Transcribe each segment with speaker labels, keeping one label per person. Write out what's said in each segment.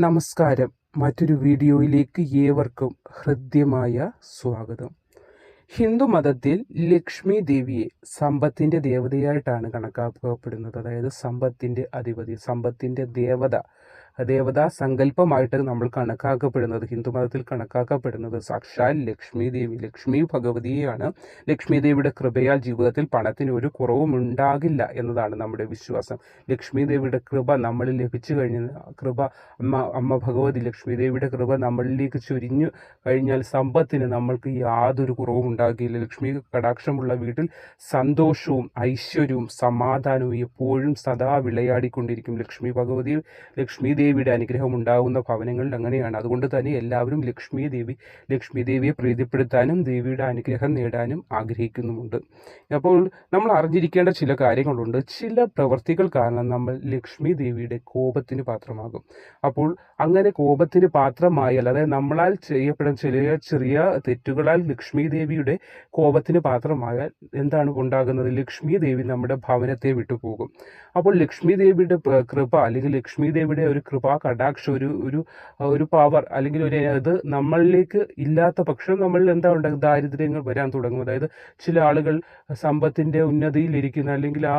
Speaker 1: നമസ്കാരം. മറ്റൊരു വീഡിയോയിലേക്ക് ഏവർക്കും ഹൃദ്യമായ സ്വാഗതം. ഹിന്ദു മതത്തിൽ ലക്ഷ്മി ദേവിയെ സമ്പത്തിന്റെ ദേവതയായിട്ടാണ് കണക്കാക്കപ്പെടുന്നത്. അതായത് സമ്പത്തിന്റെ അധിപതി സമ്പത്തിന്റെ ദേവത. ദേവതാ സങ്കല്പമായിട്ട് നമ്മൾ കണക്കാക്കപ്പെടുന്നത് ഹിന്ദു മതത്തിൽ കണക്കാക്കപ്പെടുന്നത്. സാക്ഷാൽ ലക്ഷ്മി ദേവി ലക്ഷ്മി ഭഗവതിയെയാണ്. ലക്ഷ്മി ദേവിയുടെ കൃപയാൽ ജീവിതത്തിൽ പണത്തിന് ഒരു കുറവും ഉണ്ടാകില്ല എന്നതാണ് നമ്മുടെ വിശ്വാസം. ലക്ഷ്മി ദേവിയുടെ കൃപ നമ്മളിൽ ലഭിച്ചു കഴിഞ്ഞ കൃപ അമ്മ അമ്മ ഭഗവതി ലക്ഷ്മി ദേവിയുടെ കൃപ നമ്മളിലേക്ക് ചൊരിഞ്ഞു കഴിഞ്ഞാൽ സമ്പത്തിന് നമ്മൾക്ക് യാതൊരു കുറവും ഉണ്ടാകില്ല. ലക്ഷ്മി കടാക്ഷമുള്ള വീട്ടിൽ സന്തോഷവും ഐശ്വര്യവും സമാധാനവും എപ്പോഴും സദാ വിളയാടിക്കൊണ്ടിരിക്കും. ലക്ഷ്മി ഭഗവതി ലക്ഷ്മി ദേവിയുടെ അനുഗ്രഹം ഉണ്ടാകുന്ന ഭവനങ്ങളിൽ അങ്ങനെയാണ്. അതുകൊണ്ട് തന്നെ എല്ലാവരും ലക്ഷ്മി ദേവി ലക്ഷ്മി ദേവിയെ പ്രീതിപ്പെടുത്താനും ദേവിയുടെ അനുഗ്രഹം നേടാനും ആഗ്രഹിക്കുന്നുമുണ്ട്. അപ്പോൾ നമ്മൾ അറിഞ്ഞിരിക്കേണ്ട ചില കാര്യങ്ങളുണ്ട്. ചില പ്രവൃത്തികൾ കാരണം നമ്മൾ ലക്ഷ്മി ദേവിയുടെ കോപത്തിന് പാത്രമാകും. അപ്പോൾ അങ്ങനെ കോപത്തിന് പാത്രമായി അല്ലാതെ നമ്മളാൽ ചെയ്യപ്പെടുന്ന ചെറിയ ചെറിയ തെറ്റുകളാൽ ലക്ഷ്മി ദേവിയുടെ കോപത്തിന് പാത്രമായാൽ എന്താണ് ഉണ്ടാകുന്നത്? ലക്ഷ്മി ദേവി നമ്മുടെ ഭവനത്തെ വിട്ടുപോകും. അപ്പോൾ ലക്ഷ്മി ദേവിയുടെ കൃപ അല്ലെങ്കിൽ ലക്ഷ്മി ദേവിയുടെ ഒരു കൃപ കടാക്ഷം ഒരു ഒരു ഒരു പവർ അല്ലെങ്കിൽ ഒരു ഇത് നമ്മളിലേക്ക് ഇല്ലാത്ത പക്ഷം നമ്മളിൽ എന്താ ഉണ്ടാകും ദാരിദ്ര്യങ്ങൾ വരാൻ തുടങ്ങും. അതായത് ചില ആളുകൾ സമ്പത്തിന്റെ ഉന്നതിയിൽ ഇരിക്കുന്ന അല്ലെങ്കിൽ ആ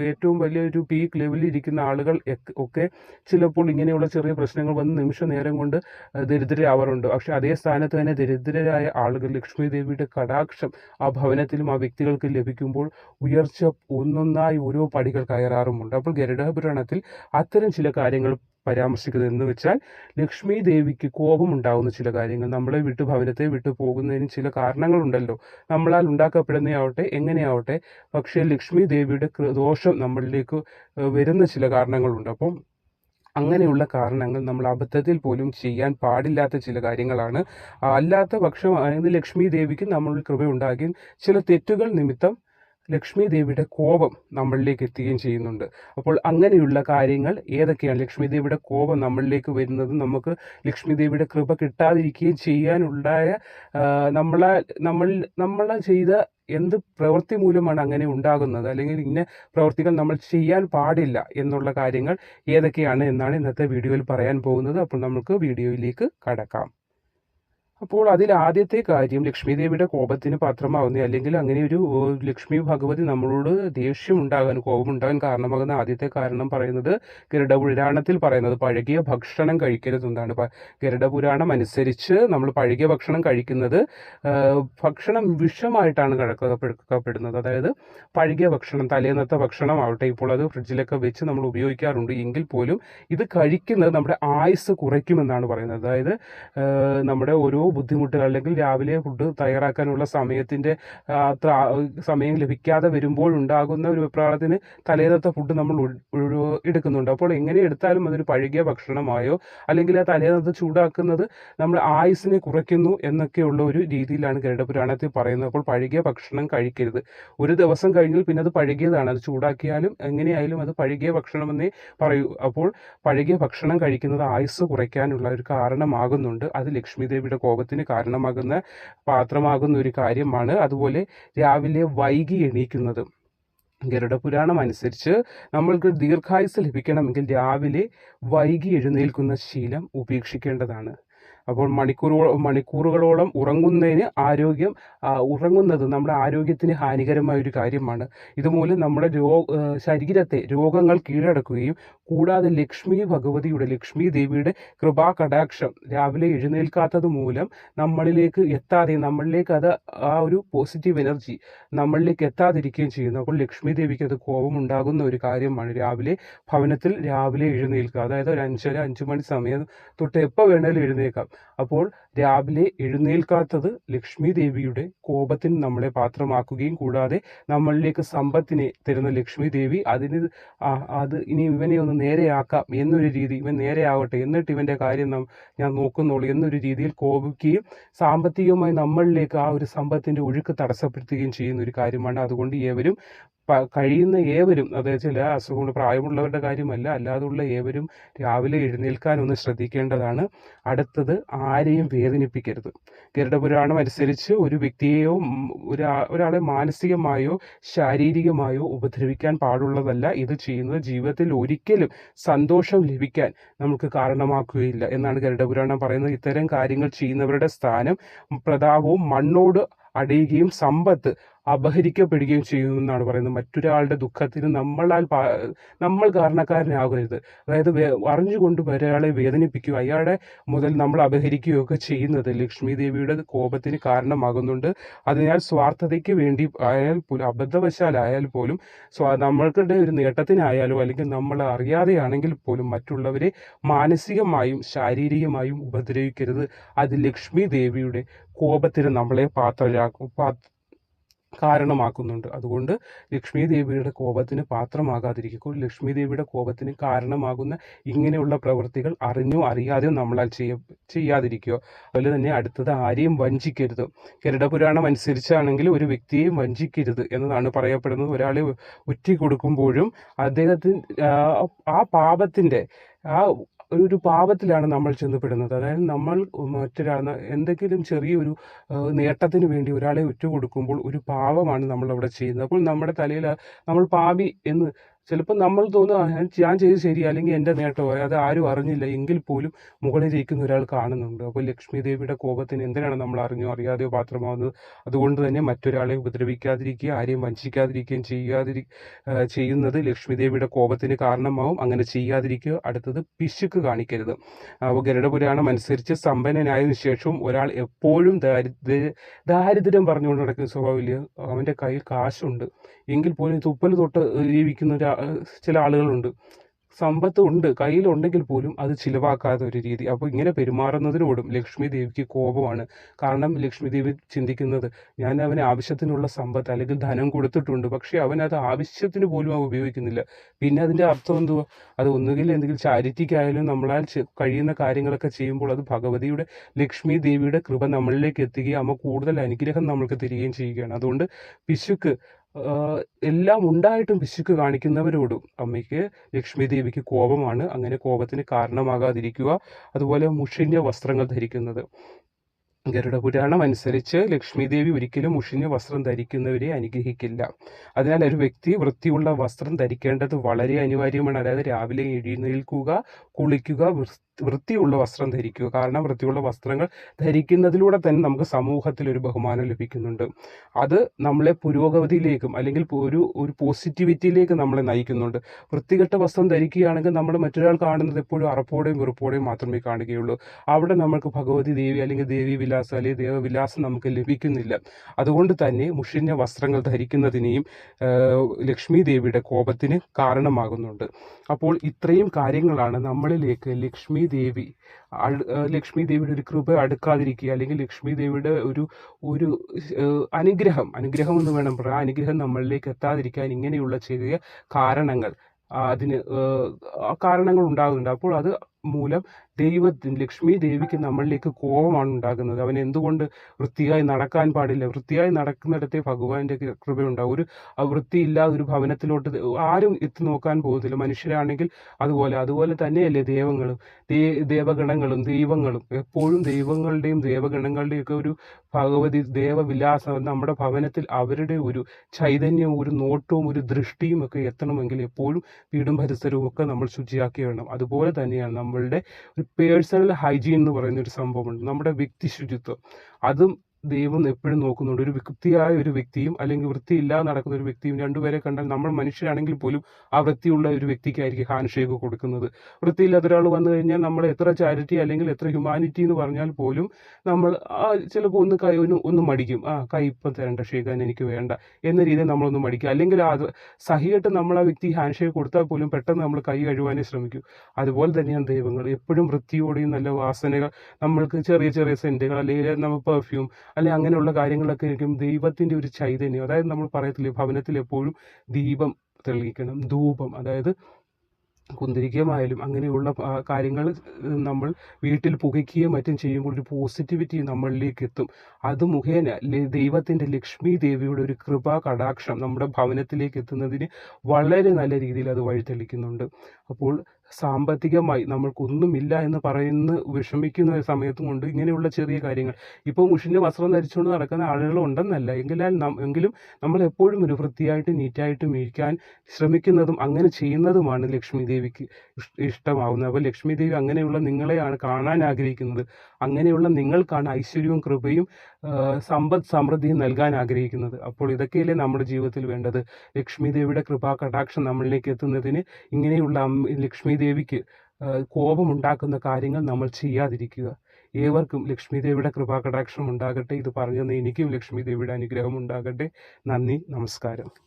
Speaker 1: ഏറ്റവും വലിയൊരു പീക്ക് ലെവലിൽ ഇരിക്കുന്ന ആളുകൾ ഒക്കെ ചിലപ്പോൾ ഇങ്ങനെയുള്ള ചെറിയ പ്രശ്നങ്ങൾ വന്ന് നിമിഷ നേരം കൊണ്ട് ദരിദ്രരാവാറുണ്ട്. പക്ഷെ അതേ സ്ഥാനത്ത് തന്നെ ദരിദ്രരായ ആളുകൾ ലക്ഷ്മി ദേവിയുടെ കടാക്ഷം ആ ഭവനത്തിലും ആ വ്യക്തികൾക്ക് ലഭിക്കുമ്പോൾ ഉയർച്ച ഒന്നൊന്നായി ഓരോ പടികൾ കയറാറുമുണ്ട്. അപ്പോൾ ഗരുഡ ഗരുഡപുരാണത്തിൽ അത്തരം ചില കാര്യങ്ങൾ പരാമർശിക്കുന്നത് എന്ന് വെച്ചാൽ ലക്ഷ്മി ദേവിക്ക് കോപം ഉണ്ടാകുന്ന ചില കാര്യങ്ങൾ നമ്മളെ വിട്ടു ഭവനത്തെ വിട്ടു പോകുന്നതിന് ചില കാരണങ്ങളുണ്ടല്ലോ. നമ്മളാൽ ഉണ്ടാക്കപ്പെടുന്നതാവട്ടെ എങ്ങനെയാവട്ടെ പക്ഷേ ലക്ഷ്മി ദേവിയുടെ ദോഷം നമ്മളിലേക്ക് വരുന്ന ചില കാരണങ്ങളുണ്ട്. അപ്പം അങ്ങനെയുള്ള കാരണങ്ങൾ നമ്മൾ അബദ്ധത്തിൽ പോലും ചെയ്യാൻ പാടില്ലാത്ത ചില കാര്യങ്ങളാണ്. അല്ലാത്ത പക്ഷം ലക്ഷ്മി ദേവിക്ക് നമ്മൾ കൃപയുണ്ടാകുകയും ചില തെറ്റുകൾ നിമിത്തം ലക്ഷ്മി ദേവിയുടെ കോപം നമ്മളിലേക്ക് എത്തുകയും ചെയ്യുന്നുണ്ട്. അപ്പോൾ അങ്ങനെയുള്ള കാര്യങ്ങൾ ഏതൊക്കെയാണ് ലക്ഷ്മി ദേവിയുടെ കോപം നമ്മളിലേക്ക് വരുന്നത്? നമുക്ക് ലക്ഷ്മി ദേവിയുടെ കൃപ കിട്ടാതിരിക്കുകയും ചെയ്യാനുണ്ടായ നമ്മളാ നമ്മൾ നമ്മൾ ചെയ്ത എന്ത് പ്രവൃത്തി മൂലമാണ് അങ്ങനെ ഉണ്ടാകുന്നത്? അല്ലെങ്കിൽ ഇന്ന പ്രവൃത്തികൾ നമ്മൾ ചെയ്യാൻ പാടില്ല എന്നുള്ള കാര്യങ്ങൾ ഏതൊക്കെയാണ് എന്നാണ് ഇന്നത്തെ വീഡിയോയിൽ പറയാൻ പോകുന്നത്. അപ്പോൾ നമുക്ക് വീഡിയോയിലേക്ക് കടക്കാം. അപ്പോൾ അതിൽ ആദ്യത്തെ കാര്യം ലക്ഷ്മി ദേവിയുടെ കോപത്തിന് പാത്രമാവുന്ന. അല്ലെങ്കിൽ അങ്ങനെ ഒരു ലക്ഷ്മി ഭഗവതി നമ്മളോട് ദേഷ്യം ഉണ്ടാകാൻ കോപം ഉണ്ടാകാൻ കാരണമാകുന്ന ആദ്യത്തെ കാരണം പറയുന്നത് ഗരുഡപുരാണത്തിൽ പറയുന്നത്. പഴകിയ ഭക്ഷണം കഴിക്കരുതെന്നാണ് ഗരുഡപുരാണം അനുസരിച്ച് നമ്മൾ പഴകിയ ഭക്ഷണം കഴിക്കുന്നത് ഭക്ഷണം വിഷമായിട്ടാണ് കണക്കാക്കപ്പെടുന്നത് അതായത് പഴകിയ ഭക്ഷണം തലേന്നത്തെ ഭക്ഷണം ആവട്ടെ ഇപ്പോൾ അത് ഫ്രിഡ്ജിലൊക്കെ വെച്ച് നമ്മൾ ഉപയോഗിക്കാറുണ്ട്. എങ്കിൽ പോലും ഇത് കഴിക്കുന്നത് നമ്മുടെ ആയുസ് കുറയ്ക്കുമെന്നാണ് പറയുന്നത്. അതായത് നമ്മുടെ ഓരോ ബുദ്ധിമുട്ടുകൾ അല്ലെങ്കിൽ രാവിലെ ഫുഡ് തയ്യാറാക്കാനുള്ള സമയത്തിന്റെ അത്ര സമയം ലഭിക്കാതെ വരുമ്പോൾ ഉണ്ടാകുന്ന ഒരു വെപ്രാളത്തിന് തലേന്നത്തെ ഫുഡ് നമ്മൾ എടുക്കുന്നുണ്ട്. അപ്പോൾ എങ്ങനെ എടുത്താലും അതൊരു പഴകിയ ഭക്ഷണമായോ അല്ലെങ്കിൽ ആ തലേന്നത്തെ ചൂടാക്കുന്നത് നമ്മൾ ആയുസിനെ കുറയ്ക്കുന്നു എന്നൊക്കെയുള്ള ഒരു രീതിയിലാണ് ഗരുഡപുരാണത്തിൽ പറയുന്നത്. അപ്പോൾ പഴകിയ ഭക്ഷണം കഴിക്കരുത്. ഒരു ദിവസം കഴിഞ്ഞാൽ പിന്നെ അത് പഴകിയതാണ്. അത് ചൂടാക്കിയാലും എങ്ങനെയായാലും അത് പഴകിയ ഭക്ഷണമെന്നേ പറയൂ. അപ്പോൾ പഴകിയ ഭക്ഷണം കഴിക്കുന്നത് ആയുസ് കുറയ്ക്കാനുള്ള ഒരു കാരണമാകുന്നുണ്ട്. അത് ലക്ഷ്മി ദേവിയുടെ കോപത്തിന് കാരണമാകുന്ന പാത്രമാകുന്ന ഒരു കാര്യമാണ് അതുപോലെ രാവിലെ വൈകി എണീക്കുന്നത്. ഗരുഡപുരാണം അനുസരിച്ച് നമ്മൾക്ക് ദീർഘായുസ് ലഭിക്കണമെങ്കിൽ രാവിലെ വൈകി എഴുന്നേൽക്കുന്ന ശീലം ഉപേക്ഷിക്കേണ്ടതാണ്. അപ്പോൾ മണിക്കൂറുകൾ മണിക്കൂറുകളോളം ഉറങ്ങുന്നതിന് ആരോഗ്യം ഉറങ്ങുന്നത് നമ്മുടെ ആരോഗ്യത്തിന് ഹാനികരമായ ഒരു കാര്യമാണ്. ഇതുമൂലം നമ്മുടെ രോ ശരീരത്തെ രോഗങ്ങൾ കീഴടക്കുകയും കൂടാതെ ലക്ഷ്മി ഭഗവതിയുടെ ലക്ഷ്മി ദേവിയുടെ കൃപാ കടാക്ഷം രാവിലെ എഴുന്നേൽക്കാത്തത് മൂലം നമ്മളിലേക്ക് എത്താതെ നമ്മളിലേക്ക് അത് ആ ഒരു പോസിറ്റീവ് എനർജി നമ്മളിലേക്ക് എത്താതിരിക്കുകയും ചെയ്യുന്നു. അപ്പോൾ ലക്ഷ്മി ദേവിക്ക് അത് കോപമുണ്ടാകുന്ന ഒരു കാര്യമാണ് രാവിലെ ഭവനത്തിൽ രാവിലെ എഴുന്നേൽക്കുക. അതായത് ഒരു അഞ്ചര അഞ്ചു മണി സമയം തൊട്ട് എപ്പോൾ വേണേലും എഴുന്നേൽക്കാം. അപ്പോൾ രാവിലെ എഴുന്നേൽക്കാത്തത് ലക്ഷ്മി ദേവിയുടെ കോപത്തിന് നമ്മളെ പാത്രമാക്കുകയും കൂടാതെ നമ്മളിലേക്ക് സമ്പത്തിനെ തരുന്ന ലക്ഷ്മി ദേവി അതിന് അത് ഇനി ഇവനെ ഒന്ന് നേരെയാക്കാം എന്നൊരു രീതി ഇവൻ നേരെയാവട്ടെ എന്നിട്ട് ഇവന്റെ കാര്യം ഞാൻ നോക്കുന്നുള്ളൂ എന്നൊരു രീതിയിൽ കോപിക്കുകയും സാമ്പത്തികമായി നമ്മളിലേക്ക് ആ ഒരു സമ്പത്തിന്റെ ഒഴുക്ക് തടസ്സപ്പെടുത്തുകയും ചെയ്യുന്ന ഒരു കാര്യമാണ്. അതുകൊണ്ട് ഏവരും കഴിയുന്ന ഏവരും അതായത് ചില അസുഖങ്ങൾ പ്രായമുള്ളവരുടെ കാര്യമല്ല അല്ലാതുള്ള ഏവരും രാവിലെ എഴുന്നേൽക്കാൻ ഒന്ന് ശ്രദ്ധിക്കേണ്ടതാണ്. അടുത്തത് ആരെയും വേദനിപ്പിക്കരുത്. ഗരുഡപുരാണം അനുസരിച്ച് ഒരു വ്യക്തിയെയോ ഒരാളെ മാനസികമായോ ശാരീരികമായോ ഉപദ്രവിക്കാൻ പാടുള്ളതല്ല ഇത് ചെയ്യുന്നത്. ജീവിതത്തിൽ ഒരിക്കലും സന്തോഷം ലഭിക്കാൻ നമുക്ക് കാരണമാക്കുകയില്ല എന്നാണ് ഗരുഡപുരാണം പറയുന്നത്. ഇത്തരം കാര്യങ്ങൾ ചെയ്യുന്നവരുടെ സ്ഥാനം പ്രതാപവും മണ്ണോട് അടയുകയും സമ്പത്ത് അപഹരിക്കപ്പെടുകയും ചെയ്യുന്നു എന്നാണ് പറയുന്നത്. മറ്റൊരാളുടെ ദുഃഖത്തിന് നമ്മളാൽ നമ്മൾ കാരണക്കാരനാകരുത്. അതായത് അറിഞ്ഞുകൊണ്ട് ഒരാളെ വേദനിപ്പിക്കുക അയാളെ മുതൽ നമ്മൾ അപഹരിക്കുകയൊക്കെ ചെയ്യുന്നത് ലക്ഷ്മി ദേവിയുടെ കോപത്തിന് കാരണമാകുന്നുണ്ട്. അതിനാൽ സ്വാർത്ഥതയ്ക്ക് വേണ്ടി ആയാൽ പോലും അബദ്ധവശാലായാൽ പോലും നമ്മൾക്കുടെ ഒരു നേട്ടത്തിനായാലോ അല്ലെങ്കിൽ നമ്മൾ അറിയാതെയാണെങ്കിൽ പോലും മറ്റുള്ളവരെ മാനസികമായും ശാരീരികമായും ഉപദ്രവിക്കരുത്. അത് ലക്ഷ്മി ദേവിയുടെ കോപത്തിന് നമ്മളെ പാത്രരാക്കും കാരണമാക്കുന്നുണ്ട്. അതുകൊണ്ട് ലക്ഷ്മി ദേവിയുടെ കോപത്തിന് പാത്രമാകാതിരിക്കുക. ലക്ഷ്മി ദേവിയുടെ കോപത്തിന് കാരണമാകുന്ന ഇങ്ങനെയുള്ള പ്രവൃത്തികൾ അറിഞ്ഞോ അറിയാതെയോ നമ്മളാൽ ചെയ്യ ചെയ്യാതിരിക്കുക. അതുപോലെ തന്നെ അടുത്തത് ആരെയും വഞ്ചിക്കരുത്. ഗരുഡപുരാണം അനുസരിച്ചാണെങ്കിൽ ഒരു വ്യക്തിയെയും വഞ്ചിക്കരുത് എന്നതാണ് പറയപ്പെടുന്നത്. ഒരാളെ ഉറ്റി കൊടുക്കുമ്പോഴും അദ്ദേഹത്തിന് ആ പാപത്തിന്റെ ആ ഒരു ഒരു പാപത്തിലാണ് നമ്മൾ ചെന്നപ്പെടുന്നത് അതായത് നമ്മൾ മറ്റൊരാൾ എന്തെങ്കിലും ചെറിയൊരു നേട്ടത്തിന് വേണ്ടി ഒരാളെ ഉറ്റുകൊടുക്കുമ്പോൾ ഒരു പാപമാണ് നമ്മൾ അവിടെ ചെയ്യുന്നത്. അപ്പോൾ നമ്മുടെ തലയിൽ നമ്മൾ പാപി എന്ന് ചിലപ്പോൾ നമ്മൾ തോന്നുക "ആ, ഞാൻ ചെയ്ത് ശരി അല്ലെങ്കിൽ എന്റെ നേട്ടമോ അത് ആരും അറിഞ്ഞില്ല. എങ്കിൽ പോലും മുകളിൽ ഇരിക്കുന്ന ഒരാൾ കാണുന്നുണ്ട്. അപ്പോൾ ലക്ഷ്മി ദേവിയുടെ കോപത്തിന് എന്തിനാണ് നമ്മൾ അറിഞ്ഞോ അറിയാതെയോ പാത്രമാവുന്നത്? അതുകൊണ്ട് തന്നെ മറ്റൊരാളെ ഉപദ്രവിക്കാതിരിക്കുക ആരെയും വഞ്ചിക്കാതിരിക്കുകയും ചെയ്യാതിരി ചെയ്യുന്നത് ലക്ഷ്മി ദേവിയുടെ കോപത്തിന് കാരണമാവും. അങ്ങനെ ചെയ്യാതിരിക്കുക അടുത്തത് പിശുക്ക് കാണിക്കരുത്. അപ്പോൾ ഗരുഡപുരാണം അനുസരിച്ച് സമ്പന്നനായതിനു ശേഷവും ഒരാൾ എപ്പോഴും ദാരിദ്ര്യ ദാരിദ്ര്യം പറഞ്ഞുകൊണ്ട് നടക്കുന്ന സ്വഭാവമില്ല. അവന്റെ കയ്യിൽ കാശുണ്ട്. എങ്കിൽ പോലും തുപ്പൽ തൊട്ട് ജീവിക്കുന്ന ഒരു ചില ആളുകളുണ്ട്. സമ്പത്ത് ഉണ്ട് കയ്യിലുണ്ടെങ്കിൽ പോലും അത് ചിലവാക്കാത്ത ഒരു രീതി. അപ്പോൾ ഇങ്ങനെ പെരുമാറുന്നതിനോടും ലക്ഷ്മി ദേവിക്ക് കോപമാണ്. കാരണം ലക്ഷ്മി ദേവി ചിന്തിക്കുന്നത് ഞാൻ അവന് ആവശ്യത്തിനുള്ള സമ്പത്ത് അല്ലെങ്കിൽ ധനം കൊടുത്തിട്ടുണ്ട്. പക്ഷേ അവൻ അത് ആവശ്യത്തിന് പോലും അവ ഉപയോഗിക്കുന്നില്ല. പിന്നെ അതിന്റെ അർത്ഥം എന്തുവാ? അത് ഒന്നുകിൽ എന്തെങ്കിലും ചാരിറ്റിക്കായാലും നമ്മളാൽ കഴിയുന്ന കാര്യങ്ങളൊക്കെ ചെയ്യുമ്പോൾ അത് ഭഗവതിയുടെ ലക്ഷ്മി ദേവിയുടെ കൃപ നമ്മളിലേക്ക് എത്തുകയും അമ്മ കൂടുതൽ അനുഗ്രഹം നമ്മൾക്ക് തരികയും ചെയ്യുകയാണ്. അതുകൊണ്ട് പിശുക്ക് എല്ലാം ഉണ്ടായിട്ടും പിശുക്ക് കാണിക്കുന്നവരോടും അമ്മയ്ക്ക് ലക്ഷ്മി ദേവിക്ക് കോപമാണ്. അങ്ങനെ കോപത്തിന് കാരണമാകാതിരിക്കുക. അതുപോലെ മുഷിഞ്ഞ വസ്ത്രങ്ങൾ ധരിക്കുന്നത്. ഗരുഡ പുരാണം അനുസരിച്ച് ലക്ഷ്മി ദേവി ഒരിക്കലും മുഷിഞ്ഞ വസ്ത്രം ധരിക്കുന്നവരെ അനുഗ്രഹിക്കില്ല. അതിനാൽ ഒരു വ്യക്തി വൃത്തിയുള്ള വസ്ത്രം ധരിക്കേണ്ടത് വളരെ അനിവാര്യമാണ്. അതായത് രാവിലെ എഴുന്നേൽക്കുക കുളിക്കുക വൃത്തിയുള്ള വസ്ത്രം ധരിക്കുക. കാരണം വൃത്തിയുള്ള വസ്ത്രങ്ങൾ ധരിക്കുന്നതിലൂടെ തന്നെ നമുക്ക് സമൂഹത്തിൽ ഒരു ബഹുമാനം ലഭിക്കുന്നുണ്ട്. അത് നമ്മളെ പുരോഗതിയിലേക്കും അല്ലെങ്കിൽ ഒരു ഒരു പോസിറ്റിവിറ്റിയിലേക്ക് നമ്മളെ നയിക്കുന്നുണ്ട്. വൃത്തികെട്ട വസ്ത്രം ധരിക്കുകയാണെങ്കിൽ നമ്മൾ മറ്റൊരാൾ കാണുന്നത് എപ്പോഴും അറപ്പോടെയും വെറുപ്പോടെയും മാത്രമേ കാണുകയുള്ളൂ. അവിടെ നമുക്ക് ഭഗവതി ദേവി അല്ലെങ്കിൽ ദേവി വിലാസം അല്ലെങ്കിൽ ദേവവിലാസം നമുക്ക് ലഭിക്കുന്നില്ല. അതുകൊണ്ട് തന്നെ മുഷിഞ്ഞ വസ്ത്രങ്ങൾ ധരിക്കുന്നതിനെയും ലക്ഷ്മി ദേവിയുടെ കോപത്തിന് കാരണമാകുന്നുണ്ട്. അപ്പോൾ ഇത്രയും കാര്യങ്ങളാണ് നമ്മളിലേക്ക് ലക്ഷ്മി ദേവി ലക്ഷ്മി ദേവിയുടെ ഒരു കൃപ അടുക്കാതിരിക്കുക അല്ലെങ്കിൽ ലക്ഷ്മി ദേവിയുടെ ഒരു ഒരു അനുഗ്രഹം അനുഗ്രഹം എന്ന് വേണം പറയാം അനുഗ്രഹം നമ്മളിലേക്ക് എത്താതിരിക്കാൻ ഇങ്ങനെയുള്ള ചെറിയ കാരണങ്ങൾ അതിന് കാരണങ്ങൾ ഉണ്ടാകുന്നുണ്ട്. അപ്പോൾ അത് മൂലം ദൈവ ലക്ഷ്മി ദേവിക്ക് നമ്മളിലേക്ക് കോപമാണ് ഉണ്ടാകുന്നത്. അവൻ എന്തുകൊണ്ട് വൃത്തിയായി നടക്കാൻ പാടില്ല? വൃത്തിയായി നടക്കുന്നിടത്തെ ഭഗവാന്റെ കൃപയുണ്ടാവും. ഒരു വൃത്തിയില്ലാതെ ഒരു ഭവനത്തിലോട്ട് ആരും എത്തി നോക്കാൻ പോകുന്നില്ല. മനുഷ്യരാണെങ്കിൽ അതുപോലെ അതുപോലെ തന്നെയല്ലേ ദൈവങ്ങളും ദേവഗണങ്ങളും ദൈവങ്ങളും. എപ്പോഴും ദൈവങ്ങളുടെയും ദേവഗണങ്ങളുടെയും ഒക്കെ ഒരു ഭഗവതി ദേവവിലാസം നമ്മുടെ ഭവനത്തിൽ അവരുടെ ഒരു ചൈതന്യവും ഒരു നോട്ടവും ഒരു ദൃഷ്ടിയും ഒക്കെ എത്തണമെങ്കിൽ എപ്പോഴും വീടും പരിസരവും ഒക്കെ നമ്മൾ ശുചിയാക്കി വേണം. അതുപോലെ തന്നെയാണ് നമ്മളുടെ ഒരു പേഴ്സണൽ ഹൈജീൻ എന്ന് പറയുന്ന ഒരു സംഭവമുണ്ട്. നമ്മുടെ വ്യക്തി ശുചിത്വം. അതും ദൈവം എപ്പോഴും നോക്കുന്നുണ്ട്. ഒരു വൃത്തിയായ ഒരു വ്യക്തിയും അല്ലെങ്കിൽ വൃത്തിയില്ലാതെ നടക്കുന്ന ഒരു വ്യക്തിയും രണ്ടുപേരെ കണ്ടാൽ നമ്മൾ മനുഷ്യരാണെങ്കിൽ പോലും ആ വൃത്തിയുള്ള ഒരു വ്യക്തിക്കായിരിക്കും ഹാൻഡ് ഷേക്ക് കൊടുക്കുന്നത്. വൃത്തിയില്ലാത്ത ഒരാൾ വന്നു കഴിഞ്ഞാൽ നമ്മൾ എത്ര ചാരിറ്റി അല്ലെങ്കിൽ എത്ര ഹ്യൂമാനിറ്റി എന്ന് പറഞ്ഞാൽ പോലും നമ്മൾ ആ ചിലപ്പോൾ ഒന്ന് കൈ ഒന്ന് ഒന്ന് മടിക്കും. ആ കൈ ഇപ്പം തരണ്ട ഷേക്കാൻ എനിക്ക് വേണ്ട എന്ന രീതിയിൽ നമ്മളൊന്ന് മടിക്കും. അല്ലെങ്കിൽ അത് സഹിയായിട്ട് നമ്മൾ ആ വ്യക്തി ഹാൻഡ് ഷേക്ക് കൊടുത്താൽ പോലും പെട്ടെന്ന് നമ്മൾ കൈ കഴുകാനേ ശ്രമിക്കും. അതുപോലെ തന്നെയാണ് ദൈവങ്ങൾ. എപ്പോഴും വൃത്തിയോടെയും നല്ല വാസനകൾ നമ്മൾക്ക് ചെറിയ ചെറിയ സെന്റുകൾ അല്ലെങ്കിൽ നമ്മൾ പെർഫ്യൂം അല്ലെങ്കിൽ അങ്ങനെയുള്ള കാര്യങ്ങളൊക്കെ ആയിരിക്കും ദൈവത്തിന്റെ ഒരു ചൈതന്യം അതായത് നമ്മൾ പറയത്തില്ലേ ഭവനത്തിൽ എപ്പോഴും ദീപം തെളിയിക്കണം ധൂപം അതായത് കുന്തിരിക്കമായാലും അങ്ങനെയുള്ള കാര്യങ്ങൾ നമ്മൾ വീട്ടിൽ പുകയ്ക്കുകയും മറ്റും ചെയ്യുമ്പോൾ ഒരു പോസിറ്റിവിറ്റി നമ്മളിലേക്ക് എത്തും. അത് മുഖേന ദൈവത്തിന്റെ ലക്ഷ്മി ദേവിയുടെ ഒരു കൃപാ കടാക്ഷം നമ്മുടെ ഭവനത്തിലേക്ക് എത്തുന്നതിന് വളരെ നല്ല രീതിയിൽ അത് വഴിതെളിക്കുന്നുണ്ട്. അപ്പോൾ സാമ്പത്തികമായി നമ്മൾക്കൊന്നുമില്ല എന്ന് പറയുന്ന വിഷമിക്കുന്ന ഒരു സമയത്തും കൊണ്ട് ഇങ്ങനെയുള്ള ചെറിയ കാര്യങ്ങൾ. ഇപ്പോൾ മുഷിന്റെ വസ്ത്രം ധരിച്ചുകൊണ്ട് നടക്കുന്ന ആളുകളുണ്ടെന്നല്ല. എങ്കിലും എങ്കിലും നമ്മൾ എപ്പോഴും ഒരു വൃത്തിയായിട്ട് നീറ്റായിട്ട് മേടിക്കാൻ ശ്രമിക്കുന്നതും അങ്ങനെ ചെയ്യുന്നതുമാണ് ലക്ഷ്മി ദേവിക്ക് ഇഷ്ടമാവുന്നത്. അപ്പോൾ ലക്ഷ്മി ദേവി അങ്ങനെയുള്ള നിങ്ങളെയാണ് കാണാൻ ആഗ്രഹിക്കുന്നത്. അങ്ങനെയുള്ള നിങ്ങൾക്കാണ് ഐശ്വര്യവും കൃപയും സമ്പദ് സമൃദ്ധി നൽകാൻ ആഗ്രഹിക്കുന്നത്. അപ്പോൾ ഇതൊക്കെയല്ലേ നമ്മുടെ ജീവിതത്തിൽ വേണ്ടത്? ലക്ഷ്മി ദേവിയുടെ കൃപാ കടാക്ഷം നമ്മളിലേക്ക് എത്തുന്നതിന് ഇങ്ങനെയുള്ള ലക്ഷ്മി ദേവിക്ക് കോപമുണ്ടാക്കുന്ന കാര്യങ്ങൾ നമ്മൾ ചെയ്യാതിരിക്കുക. ഏവർക്കും ലക്ഷ്മി ദേവിയുടെ കൃപാ കടാക്ഷം ഉണ്ടാകട്ടെ ഇത് പറഞ്ഞത് എനിക്കും ലക്ഷ്മി ദേവിയുടെ അനുഗ്രഹം ഉണ്ടാകട്ടെ. നന്ദി നമസ്കാരം.